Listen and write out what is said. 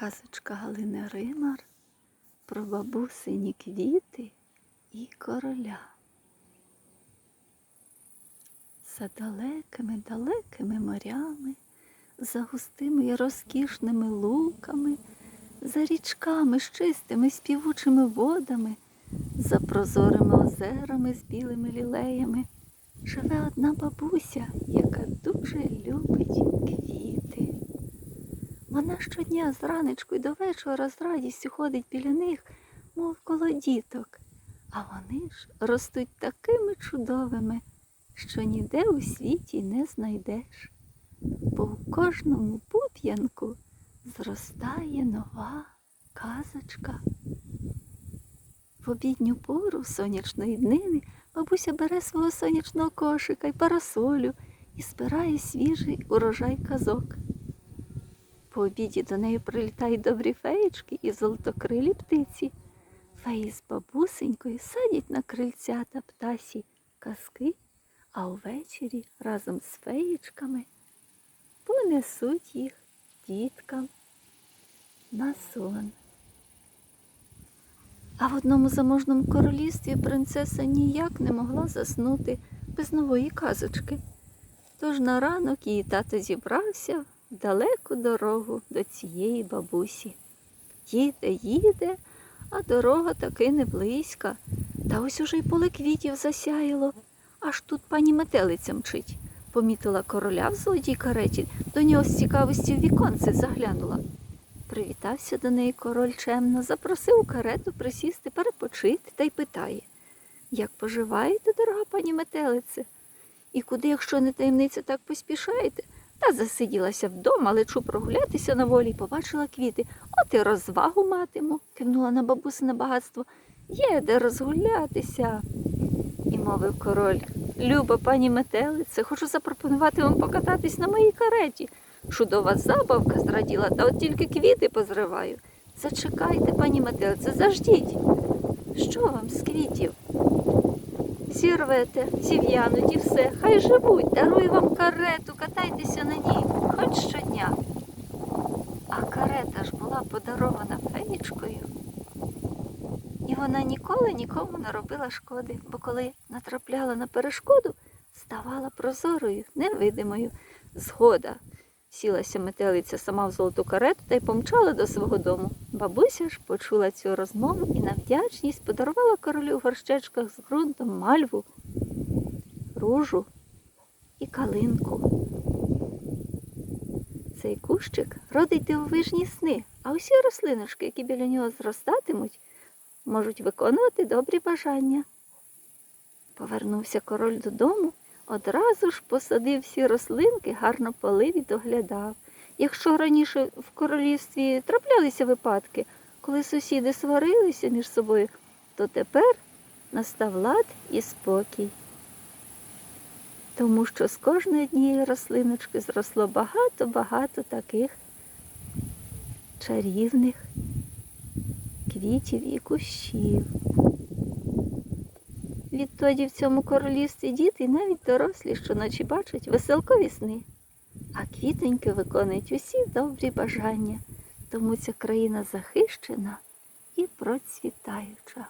Казочка Галини Римар про бабусині квіти і короля. За далекими далекими морями, за густими і розкішними луками, за річками з чистими співучими водами, за прозорими озерами з білими лілеями живе одна бабуся, яка дуже любить квіти. Вона щодня зранечку й до вечора з радістю ходить біля них, мов коло діток. А вони ж ростуть такими чудовими, що ніде у світі не знайдеш. Бо в кожному пуп'янку зростає нова казочка. В обідню пору сонячної днини бабуся бере свого сонячного кошика й парасолю і збирає свіжий урожай казок. По обіді до неї прилітають добрі феєчки і золотокрилі птиці. Феї з бабусенькою садять на крильця та птасі казки, а увечері разом з феєчками понесуть їх діткам на сон. А в одному заможному королівстві принцеса ніяк не могла заснути без нової казочки. Тож на ранок її тато зібрався далеку дорогу до цієї бабусі. Їде, їде, а дорога таки не близька. Та ось уже й поле квітів засяяло. Аж тут пані метелиця мчить. Помітила короля в золотій кареті, до нього з цікавості в віконце заглянула. Привітався до неї король чемно, запросив у карету присісти, перепочити та й питає, як поживаєте, дорога пані метелице? І куди, якщо не таємниця, так поспішаєте? Та засиділася вдома, лечу прогулятися на волі, і побачила квіти. От і розвагу матиму, кивнула на бабусине багатство. Є де розгулятися. І мовив король. Люба пані метелице, хочу запропонувати вам покататись на моїй кареті. Чудова забавка зраділа, та от тільки квіти позриваю. Зачекайте, пані метелице, заждіть. Що вам з квітів? Зірвете, зів'януть і все, хай живуть, дарую вам карету, катайтеся на ній, хоч щодня. А карета ж була подарована феєчкою. І вона ніколи нікому не робила шкоди, бо коли натрапляла на перешкоду, ставала прозорою, невидимою. Згода. Сілася метелиця сама в золоту карету та й помчала до свого дому. Бабуся ж почула цю розмову і на вдячність подарувала королю в горщечках з ґрунтом мальву, ружу і калинку. Цей кущик родить дивовижні сни, а усі рослиночки, які біля нього зростатимуть, можуть виконувати добрі бажання. Повернувся король додому, одразу ж посадив всі рослинки, гарно полив і доглядав. Якщо раніше в королівстві траплялися випадки, коли сусіди сварилися між собою, то тепер настав лад і спокій. Тому що з кожної однієї рослиночки зросло багато-багато таких чарівних квітів і кущів. Відтоді в цьому королівстві діти навіть дорослі щоночі бачать веселкові сни, а квітоньки виконують усі добрі бажання, тому ця країна захищена і процвітаюча.